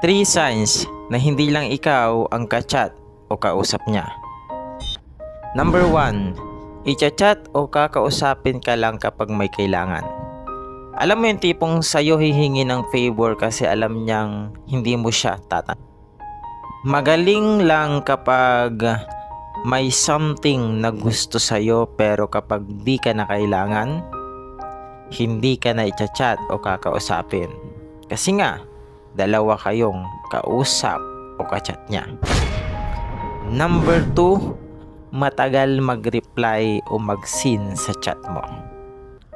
Three signs na hindi lang ikaw ang kachat o kausap niya. Number 1. Icha-chat o kakausapin ka lang kapag may kailangan. Alam mo yung tipong sa'yo hihingi ng favor kasi alam niyang hindi mo siya tatan. Magaling lang kapag may something na gusto sa'yo pero kapag di ka na kailangan, hindi ka na i-chat o kakausapin. Kasi nga, dalawa kayong kausap o kachat niya. Number 2, matagal mag-reply o mag-seen sa chat mo.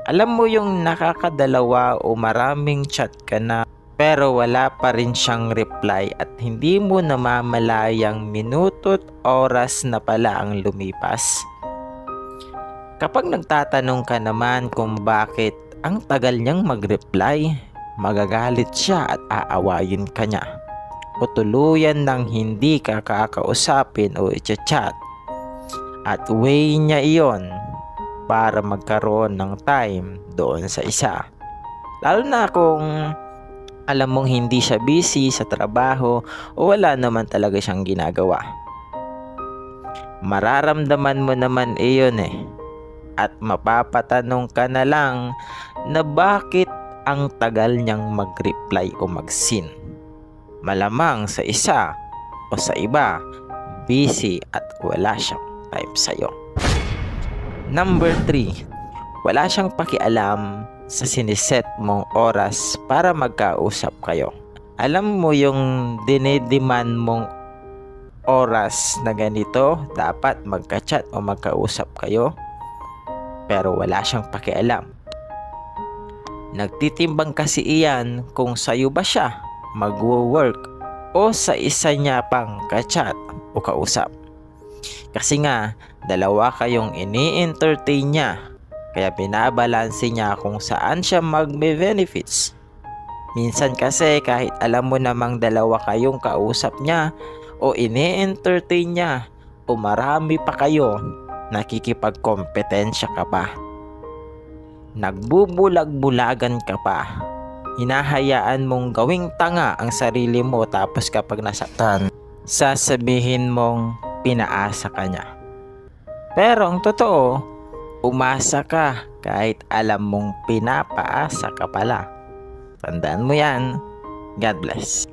Alam mo yung nakakadalawa o maraming chat ka na pero wala pa rin siyang reply at hindi mo namamalayang minuto't oras na pala ang lumipas? Kapag nagtatanong ka naman kung bakit ang tagal niyang mag-reply, magagalit siya at aawayin ka niya. O tuluyan ng hindi ka kakausapin o i-chat. At way niya iyon para magkaroon ng time doon sa isa. Lalo na kung alam mong hindi siya busy sa trabaho o wala naman talaga siyang ginagawa. Mararamdaman mo naman iyon eh. At mapapatanong ka na lang na bakit ang tagal niyang mag-reply o mag-seen. Malamang sa isa o sa iba, busy at wala siyang time sa'yo. Number 3, wala siyang pakialam sa siniset mong oras para magkausap kayo. Alam mo yung dinediman mong oras na ganito, dapat magka-chat o magkausap kayo, pero wala siyang pakialam. Nagtitimbang kasi iyan kung sa'yo ba siya magwo-work o sa isa niya pang ka-chat o kausap. Kasi nga, dalawa kayong ini-entertain niya kaya binabalanse niya kung saan siya magme-benefits. Minsan kasi kahit alam mo namang dalawa kayong kausap niya o ini-entertain niya o marami pa kayo, nakikipagkompetensya ka pa. Nagbubulag-bulagan ka pa. Hinahayaan mong gawing tanga ang sarili mo tapos kapag nasaktan, sasabihin mong pinaasa ka niya. Pero ang totoo, umasa ka kahit alam mong pinapaasa ka pala. Tandaan mo yan. God bless.